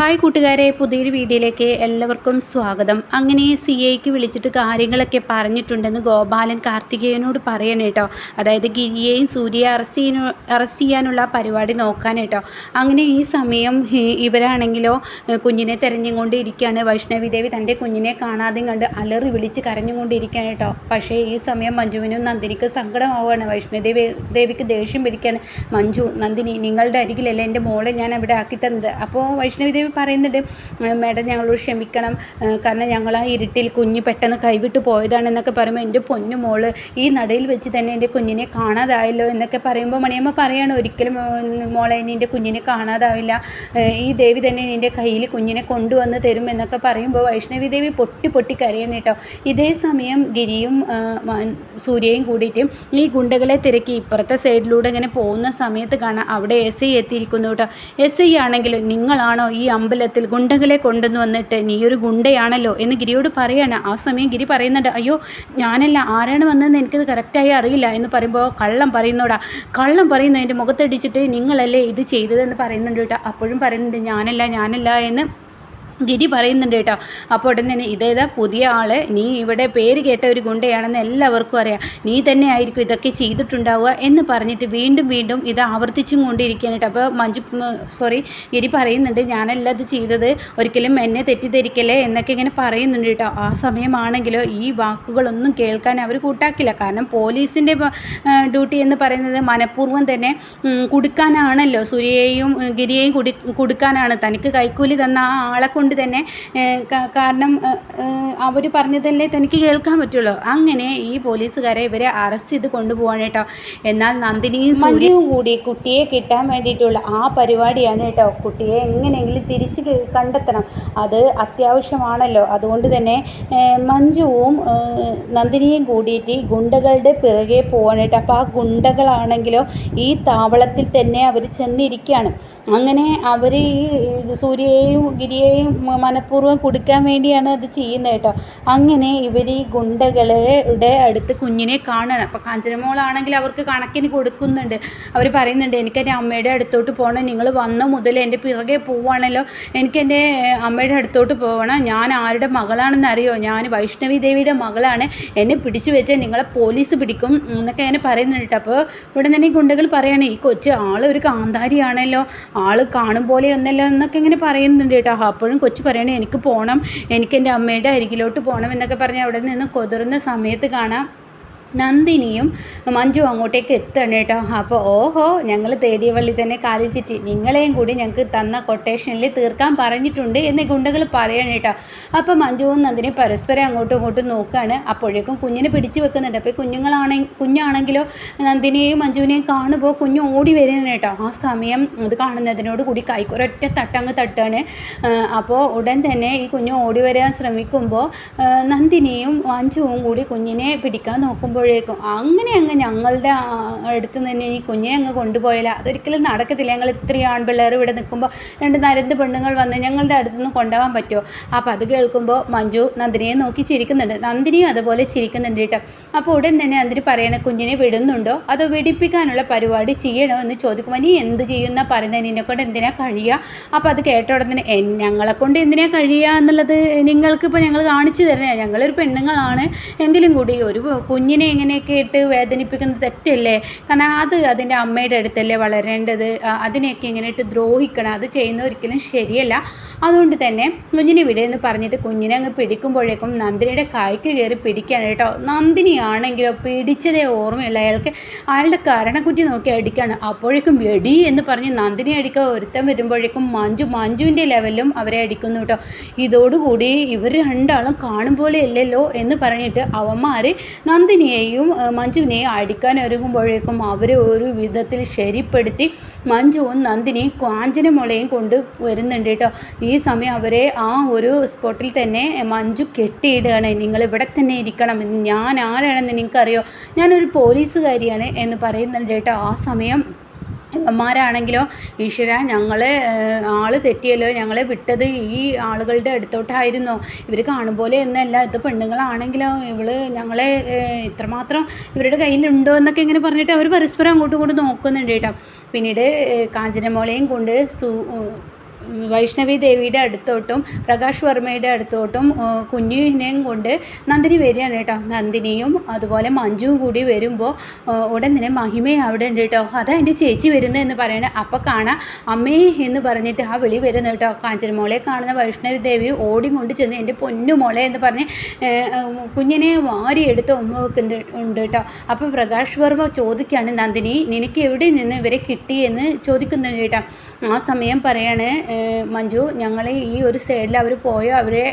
Hi കൂട്ടുകാരെ പുതിയൊരു വീഡിയോയിലേക്ക് എല്ലാവർക്കും സ്വാഗതം. അങ്ങനെ സി ഐക്ക് വിളിച്ചിട്ട് കാര്യങ്ങളൊക്കെ പറഞ്ഞിട്ടുണ്ടെന്ന് ഗോപാലൻ കാർത്തികേയനോട് പറയണം കേട്ടോ. അതായത് ഗിരിയെയും സൂര്യയെ അറസ്റ്റ് അറസ്റ്റ് ചെയ്യാനുള്ള പരിപാടി നോക്കാൻ കേട്ടോ. അങ്ങനെ ഈ സമയം ഇവരാണെങ്കിലോ കുഞ്ഞിനെ തെരഞ്ഞുകൊണ്ട് ഇരിക്കുകയാണ് വൈഷ്ണവി ദേവി തന്റെ കുഞ്ഞിനെ കാണാതെയും കണ്ട് അലറി വിളിച്ച് കരഞ്ഞുകൊണ്ടിരിക്കുകയാണ് കേട്ടോ. പക്ഷേ ഈ സമയം മഞ്ജുവിനും നന്ദിനിക്ക് സങ്കടമാവുകയാണ്. വൈഷ്ണവദേവി ദേവിക്ക് ദേഷ്യം പിടിക്കുകയാണ്. മഞ്ജു നന്ദിനി നിങ്ങളുടെ അരികിലല്ലേ എന്റെ മോളെ ഞാൻ അവിടെ ആക്കി തന്നത്. അപ്പോൾ വൈഷ്ണവി ദേവി പറയുന്നുണ്ട് "ഏ, മേഡം ഞങ്ങളോട് ക്ഷമിക്കണം. കാരണം ഞങ്ങൾ ആ ഇരുട്ടിൽ കുഞ്ഞ് പെട്ടെന്ന് കൈവിട്ട് പോയതാണെന്നൊക്കെ പറയുമ്പോൾ എന്റെ പൊന്നു മോൾ ഈ നടയിൽ വെച്ച് തന്നെ എന്റെ കുഞ്ഞിനെ കാണാതായല്ലോ എന്നൊക്കെ പറയുമ്പോൾ മണിയമ്മ പറയാണ് ഒരിക്കലും മോളെ നിന്റെ കുഞ്ഞിനെ കാണാതാവില്ല. ഈ ദേവി തന്നെ നിന്റെ കയ്യിൽ കുഞ്ഞിനെ കൊണ്ടുവന്ന് തരും എന്നൊക്കെ പറയുമ്പോൾ വൈഷ്ണവി ദേവി പൊട്ടി പൊട്ടി കരയാണ് കേട്ടോ. ഇതേ സമയം ഗിരിയും സൂര്യയും കൂടിയിട്ട് ഈ ഗുണ്ടകളെ തിരക്കി ഇപ്പുറത്തെ സൈഡിലൂടെ ഇങ്ങനെ പോകുന്ന സമയത്ത് കാണാം അവിടെ എസ് ഐ എത്തിയിരിക്കുന്നു കേട്ടോ. എസ് ഐ ആണെങ്കിലും നിങ്ങളാണോ ഈ അമ്പലത്തിൽ ഗുണ്ടകളെ കൊണ്ടുവന്ന് വന്നിട്ട് നീ ഒരു ഗുണ്ടയാണല്ലോ? എന്ന് ഗിരിയോട് പറയാണ്. ആ സമയം ഗിരി പറയുന്നുണ്ട് അയ്യോ ഞാനല്ല ആരാണ് വന്നതെന്ന് എനിക്കത് കറക്റ്റായി അറിയില്ല. എന്ന് പറയുമ്പോൾ കള്ളം പറയുന്നോടാ. കള്ളം പറയുന്ന എന്റെ മുഖത്തടിച്ചിട്ട് നിങ്ങളല്ലേ ഇത് ചെയ്തതെന്ന് പറയുന്നുണ്ട് കേട്ടോ. അപ്പോഴും പറയുന്നുണ്ട് ഞാനല്ല ഞാനല്ല എന്ന് ഗിരി പറയുന്നുണ്ട് കേട്ടോ. അപ്പോൾ ഉടൻ തന്നെ ഇതേതാ പുതിയ ആൾ നീ ഇവിടെ പേര് കേട്ട ഒരു ഗുണ്ടയാണെന്ന് എല്ലാവർക്കും അറിയാം. നീ തന്നെ ആയിരിക്കും ഇതൊക്കെ ചെയ്തിട്ടുണ്ടാവുക എന്ന് പറഞ്ഞിട്ട് വീണ്ടും വീണ്ടും ഇത് ആവർത്തിച്ചും കൊണ്ടിരിക്കുകയാണ് കേട്ടോ. അപ്പോൾ മഞ്ജു സോറി ഗിരി പറയുന്നുണ്ട് ഞാനല്ല അത് ചെയ്തത്. ഒരിക്കലും എന്നെ തെറ്റിദ്ധരിക്കല്ലേ? എന്നൊക്കെ ഇങ്ങനെ പറയുന്നുണ്ട് കേട്ടോ. ആ സമയമാണെങ്കിലോ ഈ വാക്കുകളൊന്നും കേൾക്കാൻ അവർ കൂട്ടാക്കില്ല. കാരണം പോലീസിന്റെ ഡ്യൂട്ടി എന്ന് പറയുന്നത് മനഃപൂർവം തന്നെ കൊടുക്കാനാണല്ലോ. സൂര്യയെയും ഗിരിയെയും കുടുക്കാനാണ്. തനിക്ക് കൈക്കൂലി തന്ന ആ ആളെ കൊണ്ട് തന്നെ കാരണം അവർ പറഞ്ഞതല്ലേ തനിക്ക് കേൾക്കാൻ പറ്റുള്ളൂ. അങ്ങനെ ഈ പോലീസുകാരെ ഇവരെ അറസ്റ്റ് ചെയ്ത് കൊണ്ടുപോവാണ് കേട്ടോ. എന്നാൽ നന്ദിനിയും സൂര്യയും കൂടി കുട്ടിയെ കിട്ടാൻ വേണ്ടിയിട്ടുള്ള ആ പരിപാടിയാണ് കേട്ടോ. കുട്ടിയെ എങ്ങനെയെങ്കിലും തിരിച്ച് കണ്ടെത്തണം. അത് അത്യാവശ്യമാണല്ലോ. അതുകൊണ്ട് തന്നെ മഞ്ജുവും നന്ദിനിയും കൂടിയിട്ട് ഈ ഗുണ്ടകളുടെ പിറകെ പോവാണ് അപ്പോൾ ആ ഗുണ്ടകളാണെങ്കിലോ ഈ താവളത്തിൽ തന്നെ അവർ ചെന്നിരിക്കുകയാണ് അങ്ങനെ അവർ ഈ സൂര്യയെയും ഗിരിയെയും മനഃപൂർവം കൊടുക്കാൻ വേണ്ടിയാണ് അത് ചെയ്യുന്നത് കേട്ടോ. അങ്ങനെ ഇവർ ഈ ഗുണ്ടകളുടെ അടുത്ത് കുഞ്ഞിനെ കാണണം. അപ്പോൾ കാഞ്ചനമോളാണെങ്കിൽ അവർക്ക് കണക്കിന് കൊടുക്കുന്നുണ്ട്. അവർ പറയുന്നുണ്ട് എനിക്ക് എന്റെ അമ്മയുടെ അടുത്തോട്ട് പോകണം. നിങ്ങൾ വന്ന മുതൽ എന്റെ പിറകെ പോവുകയാണല്ലോ. എനിക്ക് എന്റെ അമ്മയുടെ അടുത്തോട്ട് പോകണം. ഞാൻ ആരുടെ മകളാണെന്ന് അറിയോ? ഞാൻ വൈഷ്ണവി ദേവിയുടെ മകളാണ്. എന്നെ പിടിച്ചു വെച്ചാൽ നിങ്ങളെ പോലീസ് പിടിക്കും എന്നൊക്കെ അങ്ങനെ പറയുന്നുണ്ട് അപ്പോൾ ഇവിടെ തന്നെ ഈ ഗുണ്ടകൾ പറയുകയാണ് ഈ കൊച്ചു ആൾ ഒരു കാന്താരിയാണല്ലോ. ആൾ കാണും പോലെ ഒന്നല്ലോ എന്നൊക്കെ ഇങ്ങനെ പറയുന്നുണ്ട് കേട്ടോ. അപ്പോഴും കൊച്ചു പറയണേ എനിക്ക് പോകണം എനിക്ക് എന്റെ അമ്മയുടെ അരികിലോട്ട് പോകണം എന്നൊക്കെ പറഞ്ഞ് അവിടെ നിന്ന് കൊതിർന്ന സമയത്ത് കാണാം. നന്ദിനിയും മഞ്ജു അങ്ങോട്ടേക്ക് എത്തണം കേട്ടോ. അപ്പോൾ ഓഹോ ഞങ്ങൾ തേടിയ വള്ളി തന്നെ കാലിച്ചിട്ട് നിങ്ങളെയും കൂടി ഞങ്ങൾക്ക് തന്ന കൊട്ടേഷനിൽ തീർക്കാൻ പറഞ്ഞിട്ടുണ്ട് എന്ന് ഗുണ്ടകൾ പറയണം കേട്ടോ. അപ്പോൾ മഞ്ജുവും നന്ദിനി പരസ്പരം അങ്ങോട്ടും ഇങ്ങോട്ടും നോക്കുകയാണ് അപ്പോഴേക്കും കുഞ്ഞിനെ പിടിച്ചു വെക്കുന്നുണ്ട്. അപ്പോൾ കുഞ്ഞുങ്ങളാണെ കുഞ്ഞാണെങ്കിലോ നന്ദിനിയെയും മഞ്ജുവിനെയും കാണുമ്പോൾ കുഞ്ഞ് ഓടി വരുന്നത് കേട്ടോ. ആ സമയം അത് കാണുന്നതിനോട് കൂടി കൈക്ക് ഒരൊറ്റ തട്ടങ്ങ് തട്ടാണ്. അപ്പോൾ ഉടൻ തന്നെ ഈ കുഞ്ഞ് ഓടി വരാൻ ശ്രമിക്കുമ്പോൾ നന്ദിനിയും മഞ്ജുവും കൂടി കുഞ്ഞിനെ പിടിക്കാൻ നോക്കുമ്പോഴേക്കും അങ്ങനെ അങ്ങ് ഞങ്ങളുടെ അടുത്ത് തന്നെ ഈ കുഞ്ഞെ അങ്ങ് കൊണ്ടുപോയാൽ അതൊരിക്കലും നടക്കത്തില്ല. ഞങ്ങൾ ഇത്രയും ആൺപിള്ളേർ ഇവിടെ നിൽക്കുമ്പോൾ രണ്ട് നരന്ത് പെണ്ണുങ്ങൾ വന്ന് ഞങ്ങളുടെ അടുത്ത് നിന്ന് കൊണ്ടുപോകാൻ പറ്റുമോ? അപ്പോൾ അത് കേൾക്കുമ്പോൾ മഞ്ജു നന്ദിനിയെ നോക്കി ചിരിക്കുന്നുണ്ട്. നന്ദിനിയും അതുപോലെ ചിരിക്കുന്നുണ്ട് കേട്ടോ. അപ്പോൾ ഉടൻ തന്നെ നന്ദിനി പറയണ കുഞ്ഞിനെ വിടുന്നുണ്ടോ? അതോ വിടിപ്പിക്കാനുള്ള പരിപാടി ചെയ്യണോ എന്ന് ചോദിക്കുമ്പോൾ നീ എന്ത് ചെയ്യുന്ന പറയുന്നത് നിന്നെ കൊണ്ട് എന്തിനാ കഴിയുക അപ്പോൾ അത് കേട്ട ഉടൻ തന്നെ ഞങ്ങളെ കൊണ്ട് എന്തിനാ കഴിയുക എന്നുള്ളത് നിങ്ങൾക്കിപ്പോൾ ഞങ്ങൾ കാണിച്ചു തരണേ ഞങ്ങളൊരു പെണ്ണുങ്ങളാണ്. എങ്കിലും കൂടി ഒരു കുഞ്ഞിനെ ഇങ്ങനെയൊക്കെ ഇട്ട് വേദനിപ്പിക്കുന്നത് തെറ്റല്ലേ? കാരണം അത് അതിന്റെ അമ്മയുടെ അടുത്തല്ലേ വളരേണ്ടത്? അതിനെയൊക്കെ ഇങ്ങനെ ഇട്ട് ദ്രോഹിക്കണം. അത് ചെയ്യുന്ന ഒരിക്കലും ശരിയല്ല. അതുകൊണ്ട് തന്നെ കുഞ്ഞിനെ വിടെ എന്ന് പറഞ്ഞിട്ട് കുഞ്ഞിനെ അങ്ങ് പിടിക്കുമ്പോഴേക്കും നന്ദിനിയുടെ കായ്ക്ക് കയറി പിടിക്കുകയാണ് കേട്ടോ. നന്ദിനിയാണെങ്കിലോ പിടിച്ചതേ ഓർമ്മയുള്ള. അയാൾക്ക് അയാളുടെ കരണക്കുറ്റി നോക്കി അടിക്കുകയാണ്. അപ്പോഴേക്കും വെടി എന്ന് പറഞ്ഞ് നന്ദിനി അടിക്കുക ഒരുത്തൻ വരുമ്പോഴേക്കും മഞ്ജു മഞ്ജുവിന്റെ ലെവലിലും അവരെ അടിക്കുന്നു കേട്ടോ. ഇതോടുകൂടി ഇവർ രണ്ടാളും കാണും പോലെയല്ലല്ലോ എന്ന് പറഞ്ഞിട്ട് അവന്മാർ നന്ദിനിയെയും ആ, മഞ്ജുവിനെയും അടിക്കാൻ ഒരുങ്ങുമ്പോഴേക്കും അവരെ ഒരു വിധത്തിൽ ശരിപ്പെടുത്തി മഞ്ജുവും നന്ദിനിയും കാഞ്ചനമുളയും കൊണ്ട് വരുന്നുണ്ട് കേട്ടോ. ഈ സമയം അവരെ ആ ഒരു സ്പോട്ടിൽ തന്നെ മഞ്ജു കെട്ടിയിടുകയാണ്. നിങ്ങൾ ഇവിടെ തന്നെ ഇരിക്കണം. ഞാൻ ആരാണെന്ന് നിങ്ങൾക്കറിയോ? ഞാനൊരു പോലീസുകാരിയാണ് എന്ന് പറയുന്നുണ്ട് കേട്ടോ. ആ സമയം ഇവന്മാരാണെങ്കിലോ ഈശ്വര ഞങ്ങളെ ആൾ തെറ്റിയല്ലോ ഞങ്ങളെ വിട്ടത് ഈ ആളുകളുടെ അടുത്തോട്ടായിരുന്നോ. ഇവർ കാണും പോലെ ഒന്നല്ല ഇത് പെണ്ണുങ്ങളാണെങ്കിലോ ഇവൾ ഞങ്ങളെ ഇത്രമാത്രം ഇവരുടെ കയ്യിലുണ്ടോ എന്നൊക്കെ ഇങ്ങനെ പറഞ്ഞിട്ട് അവർ പരസ്പരം അങ്ങോട്ടും ഇങ്ങോട്ടും നോക്കുന്നുണ്ട് കേട്ടോ. പിന്നീട് കാഞ്ചനമോളെയും കൊണ്ട് സു വൈഷ്ണവി ദേവിയുടെ അടുത്തോട്ടും പ്രകാശ് വർമ്മയുടെ അടുത്തോട്ടും കുഞ്ഞിനെയും കൊണ്ട് നന്ദിനി വരികയാണ് കേട്ടോ. നന്ദിനിയും അതുപോലെ മഞ്ജുവും കൂടി വരുമ്പോൾ ഉടൻ തന്നെ മഹിമയും അവിടെ ഉണ്ട് കേട്ടോ. അതാ എന്റെ ചേച്ചി വരുന്നത് എന്ന് പറയണേ അപ്പോൾ കാണാം അമ്മേ എന്ന് പറഞ്ഞിട്ട് ആ വിളി വരുന്നു കേട്ടോ. കാഞ്ചനമോളെ കാണുന്ന വൈഷ്ണവി ദേവി ഓടിക്കൊണ്ട് ചെന്ന് എന്റെ പൊന്നു മോളെ എന്ന് പറഞ്ഞ് കുഞ്ഞിനെ വാരിയെടുത്ത് ഉമ്മ വെക്കുന്നുണ്ട് കേട്ടോ. അപ്പോൾ പ്രകാശ് വർമ്മ ചോദിക്കുകയാണ് നന്ദിനി നിനക്ക് എവിടെ നിന്ന് ഇവരെ കിട്ടിയെന്ന് ചോദിക്കുന്നുണ്ട് കേട്ടോ. ആ സമയം പറയാണ് മഞ്ജു ഞങ്ങൾ ഈ ഒരു സൈഡിൽ അവർ പോയോ അവരെ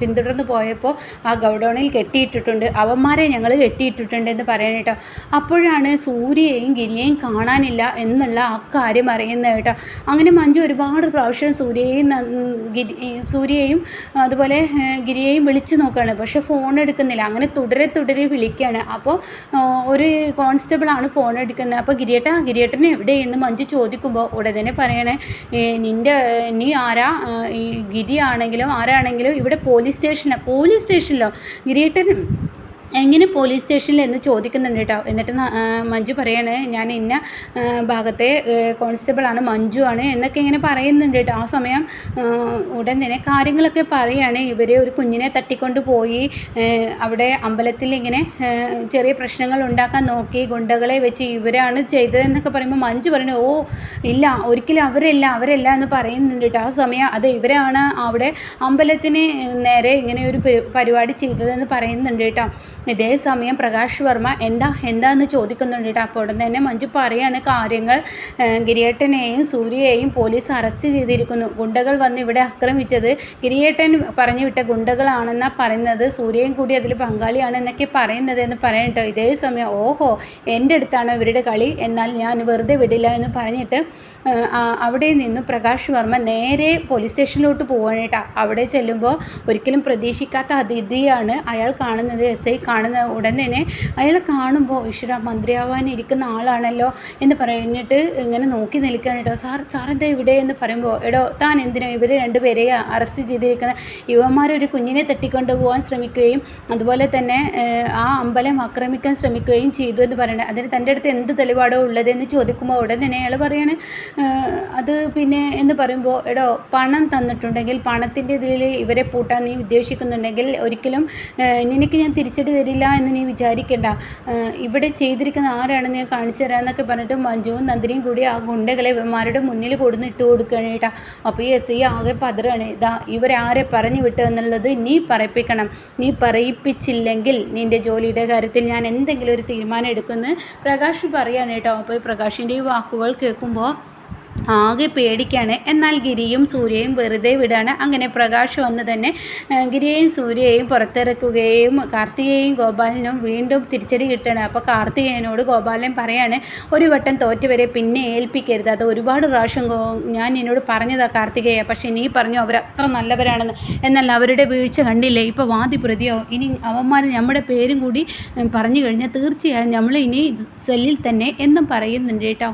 പിന്തുടർന്ന് പോയപ്പോൾ ആ ഗൗഡോണിൽ കെട്ടിയിട്ടിട്ടുണ്ട്. അവന്മാരെ ഞങ്ങൾ കെട്ടിയിട്ടിട്ടുണ്ട് എന്ന് പറയണം കേട്ടോ. അപ്പോഴാണ് സൂര്യയെയും ഗിരിയെയും കാണാനില്ല എന്നുള്ള ആ കാര്യം അറിയുന്നത് കേട്ടോ. അങ്ങനെ മഞ്ജു ഒരുപാട് പ്രാവശ്യം സൂര്യയെയും ഗിരി സൂര്യയെയും അതുപോലെ ഗിരിയെയും വിളിച്ചു നോക്കുകയാണ്. പക്ഷെ ഫോൺ എടുക്കുന്നില്ല. അങ്ങനെ തുടരെ തുടരെ വിളിക്കുകയാണ്. അപ്പോൾ ഒരു കോൺസ്റ്റബിളാണ് ഫോൺ എടുക്കുന്നത്. അപ്പോൾ ഗിരിയേട്ടാ ഗിരിയേട്ടനെ എവിടെ എന്ന് മഞ്ജു ചോദിക്കുമ്പോൾ ഉടനെ പറയണേ നിന്റെ നീ ആരാ? ഈ ഗിരിയാണെങ്കിലും ആരാണെങ്കിലും ഇവിടെ പോലീസ് സ്റ്റേഷനിലാണ് പോലീസ് സ്റ്റേഷനിലോ ഗിരിയേട്ടൻ എങ്ങനെ പോലീസ് സ്റ്റേഷനിൽ എന്ന് ചോദിക്കുന്നുണ്ട് കേട്ടോ. എന്നിട്ട് മഞ്ജു പറയാണ് ഞാൻ ഇന്ന ഭാഗത്തെ കോൺസ്റ്റബിളാണ് മഞ്ജു ആണ് എന്നൊക്കെ ഇങ്ങനെ പറയുന്നുണ്ട് കേട്ടോ. ആ സമയം ഉടൻ തന്നെ കാര്യങ്ങളൊക്കെ പറയുകയാണ് ഇവർ ഒരു കുഞ്ഞിനെ തട്ടിക്കൊണ്ട് പോയി അവിടെ അമ്പലത്തിൽ ഇങ്ങനെ ചെറിയ പ്രശ്നങ്ങൾ ഉണ്ടാക്കാൻ നോക്കി ഗുണ്ടകളെ വെച്ച് ഇവരാണ് ചെയ്തതെന്നൊക്കെ പറയുമ്പോൾ മഞ്ജു പറയുന്നത് ഓ ഇല്ല ഒരിക്കലും അവരല്ല അവരല്ല എന്ന് പറയുന്നുണ്ട് കേട്ടോ. ആ സമയം അത് ഇവരാണ് അവിടെ അമ്പലത്തിന് നേരെ ഇങ്ങനെ ഒരു പരിപാടി ചെയ്തതെന്ന് പറയുന്നുണ്ട് കേട്ടോ. ഇതേ സമയം പ്രകാശ് വർമ്മ എന്താ എന്താന്ന് ചോദിക്കുന്നുണ്ട് കേട്ടോ. അപ്പോൾ ഉടൻ തന്നെ മഞ്ജു പറയാണ് കാര്യങ്ങൾ. ഗിരിയേട്ടനെയും സൂര്യയെയും പോലീസ് അറസ്റ്റ് ചെയ്തിരിക്കുന്നു. ഗുണ്ടകൾ വന്ന് ഇവിടെ ആക്രമിച്ചത് ഗിരിയേട്ടൻ പറഞ്ഞു വിട്ട ഗുണ്ടകളാണെന്നാണ് പറയുന്നത്. സൂര്യയും കൂടി അതിൽ പങ്കാളിയാണ് എന്നൊക്കെ പറയുന്നത് എന്ന് പറയട്ടോ ഇതേ സമയം ഓഹോ എന്റെ അടുത്താണ് ഇവരുടെ കളി. എന്നാൽ ഞാൻ വെറുതെ വിടില്ല എന്ന് പറഞ്ഞിട്ട് അവിടെ നിന്ന് പ്രകാശ് വർമ്മ നേരെ പോലീസ് സ്റ്റേഷനിലോട്ട് പോവാണ് അവിടെ ചെല്ലുമ്പോൾ ഒരിക്കലും പ്രതീക്ഷിക്കാത്ത അതിഥിയാണ് അയാൾ കാണുന്നത്. എസ് ഐ കാണുന്ന ഉടൻ തന്നെ അയാളെ കാണുമ്പോൾ ഈശ്വര മന്ത്രിയാവാൻ ഇരിക്കുന്ന ആളാണല്ലോ എന്ന് പറഞ്ഞിട്ട് ഇങ്ങനെ നോക്കി നിൽക്കുകയാണ് കേട്ടോ. സാർ സാർ എന്താ ഇവിടെ? എന്ന് പറയുമ്പോൾ എടോ താൻ എന്തിനാ ഇവർ രണ്ടുപേരെ അറസ്റ്റ് ചെയ്തിരിക്കുന്നത്? യുവന്മാരൊരു കുഞ്ഞിനെ തട്ടിക്കൊണ്ട് പോകാൻ ശ്രമിക്കുകയും അതുപോലെ തന്നെ ആ അമ്പലം ആക്രമിക്കാൻ ശ്രമിക്കുകയും ചെയ്തു എന്ന് പറയുന്നത് അതിന് തന്റെ അടുത്ത് എന്ത് തെളിവാടോ ഉള്ളതെന്ന് ചോദിക്കുമ്പോൾ ഉടൻ തന്നെ അയാൾ പറയാണ് അത് പിന്നെ എന്ന് പറയുമ്പോൾ എടോ പണം തന്നിട്ടുണ്ടെങ്കിൽ പണത്തിന്റെ ഇതിൽ ഇവരെ പൂട്ടാൻ നീ ഉദ്ദേശിക്കുന്നുണ്ടെങ്കിൽ ഒരിക്കലും നിനക്ക് ഞാൻ തിരിച്ചടി തരില്ല എന്ന് നീ വിചാരിക്കേണ്ട. ഇവിടെ ചെയ്തിരിക്കുന്ന ആരാണെന്ന് ഞാൻ കാണിച്ചു തരാമെന്നൊക്കെ പറഞ്ഞിട്ട് മഞ്ജുവും നന്ദിനിയും കൂടി ആ ഗുണ്ടകളെ ഇവന്മാരുടെ മുന്നിൽ കൊടുന്ന് ഇട്ട് കൊടുക്കുകയാണ് കേട്ടാ. അപ്പോൾ ഈ എസ് ഐ ആകെ പതറാണ് ഇതാ ഇവരാരെ പറഞ്ഞു വിട്ടു എന്നുള്ളത് നീ പറയിപ്പിക്കണം. നീ പറയിപ്പിച്ചില്ലെങ്കിൽ നിന്റെ ജോലിയുടെ കാര്യത്തിൽ ഞാൻ എന്തെങ്കിലും ഒരു തീരുമാനം എടുക്കുമെന്ന് പ്രകാശ് പറയാണ് കേട്ടോ. അപ്പോൾ ഈ പ്രകാശിന്റെ ഈ വാക്കുകൾ കേൾക്കുമ്പോൾ ആകെ പേടിക്കാണ്. എന്നാൽ ഗിരിയും സൂര്യയും വെറുതെ വിടാണ്. അങ്ങനെ പ്രകാശം വന്ന് തന്നെ ഗിരിയെയും സൂര്യയെയും പുറത്തിറക്കുകയും കാർത്തികയെയും ഗോപാലനും വീണ്ടും തിരിച്ചടി കിട്ടണം അപ്പോൾ കാർത്തികേയനോട് ഗോപാലൻ പറയാണ് ഒരു വട്ടം തോറ്റുവരെ പിന്നെ ഏൽപ്പിക്കരുത്. അത് ഒരുപാട് പ്രാവശ്യം ഞാൻ എന്നോട് പറഞ്ഞതാണ് കാർത്തികേയ. പക്ഷേ നീ പറഞ്ഞു അവർ അത്ര നല്ലവരാണെന്ന്. എന്നാൽ അവരുടെ വീഴ്ച കണ്ടില്ലേ. ഇപ്പോൾ വാതി പ്രതിയോ? ഇനി അവന്മാർ നമ്മുടെ പേരും കൂടി പറഞ്ഞു കഴിഞ്ഞാൽ തീർച്ചയായും നമ്മൾ ഇനി സെല്ലിൽ തന്നെ എന്നും പറയുന്നുണ്ട് കേട്ടോ.